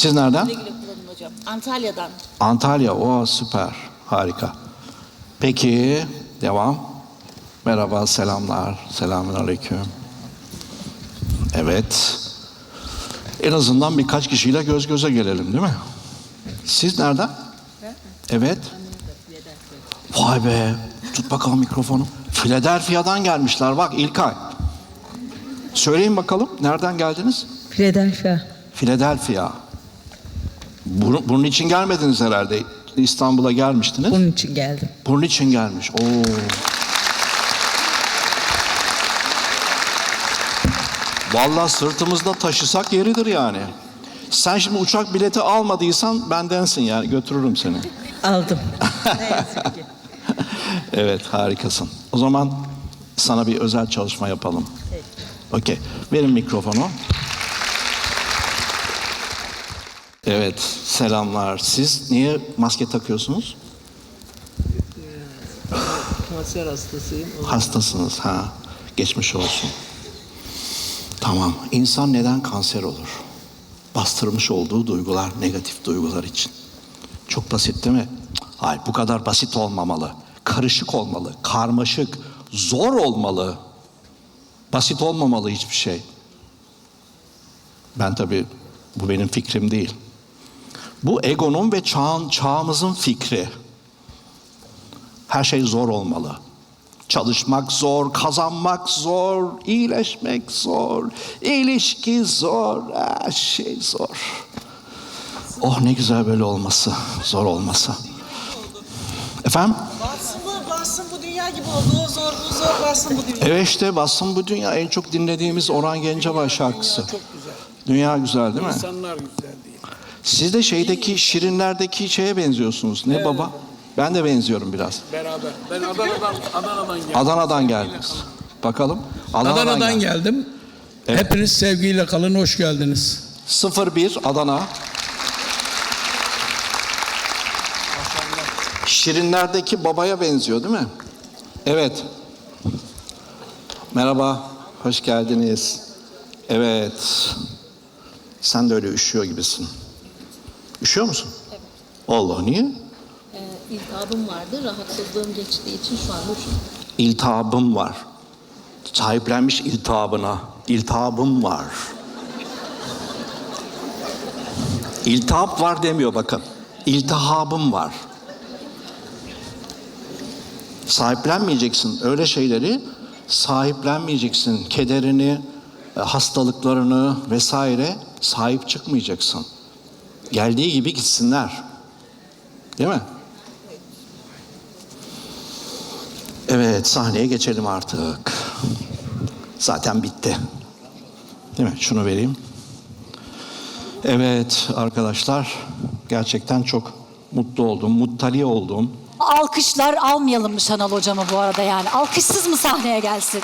Siz nereden? Güle güle kullanın hocam. Antalya'dan. Antalya. O süper. Harika. Peki devam. Merhaba, selamlar. Selamun aleyküm. Evet. En azından birkaç kişiyle göz göze gelelim değil mi? Siz nereden? Evet. Vay be. Tut bakalım mikrofonu. Philadelphia'dan gelmişler. Bak İlkay. Söyleyin bakalım. Nereden geldiniz? Philadelphia. Philadelphia. Bunun, bunun için gelmediniz herhalde. İstanbul'a gelmiştiniz. Bunun için geldim. Bunun için gelmiş. Oo. Vallahi sırtımızda taşısak yeridir yani. Sen şimdi uçak bileti almadıysan bendensin yani götürürüm seni. Aldım. Evet harikasın. O zaman sana bir özel çalışma yapalım. Okey. Verin mikrofonu. Evet selamlar. Siz niye maske takıyorsunuz? Kanser hastasıyım. Hastasınız ha. Geçmiş olsun. Tamam. İnsan neden kanser olur? Bastırmış olduğu duygular, negatif duygular için. Çok basit değil mi? Hayır, bu kadar basit olmamalı. Karışık olmalı, karmaşık, zor olmalı. Basit olmamalı hiçbir şey. Ben tabii bu benim fikrim değil. Bu egonun ve çağın, çağımızın fikri. Her şey zor olmalı. Çalışmak zor, kazanmak zor, iyileşmek zor, ilişki zor, her şey zor. Oh ne güzel böyle olması, zor olması. Efendim? Bassın bu, bassın bu dünya gibi oldu. O zor, bu zor, bassın bu dünya. Evet işte Bassın bu dünya en çok dinlediğimiz Orhan Gencebay şarkısı. Çok güzel. Dünya güzel değil mi? İnsanlar güzel değil. Siz de şeydeki Şirinler'deki şeye benziyorsunuz. Ne baba? Ben de benziyorum biraz. Beraber. Ben Adana'dan, Adana'dan geldim. Adana'dan geldiniz. Bakalım. Adana'dan geldi. geldim. Evet. Hepiniz sevgiyle kalın, hoş geldiniz. 01 Adana. Şirinlerdeki babaya benziyor değil mi? Evet. Merhaba, hoş geldiniz. Evet. Sen de öyle üşüyor gibisin. Üşüyor musun? Evet. Allah niye? Ee, iltihabım vardı. Rahatsızlığım geçtiği için şu anda üşüyorum. İltihabım var. Sahiplenmiş iltihabına. İltihabım var. İltihap var demiyor bakın. İltihabım var. Sahiplenmeyeceksin öyle şeyleri. Sahiplenmeyeceksin kederini, e, hastalıklarını vesaire sahip çıkmayacaksın. Geldiği gibi gitsinler. Değil mi? Evet sahneye geçelim artık. Zaten bitti. Değil mi? Şunu vereyim. Evet arkadaşlar gerçekten çok mutlu oldum, muttali oldum. Alkışlar almayalım mı Şanal hocamı bu arada yani? Alkışsız mı sahneye gelsin?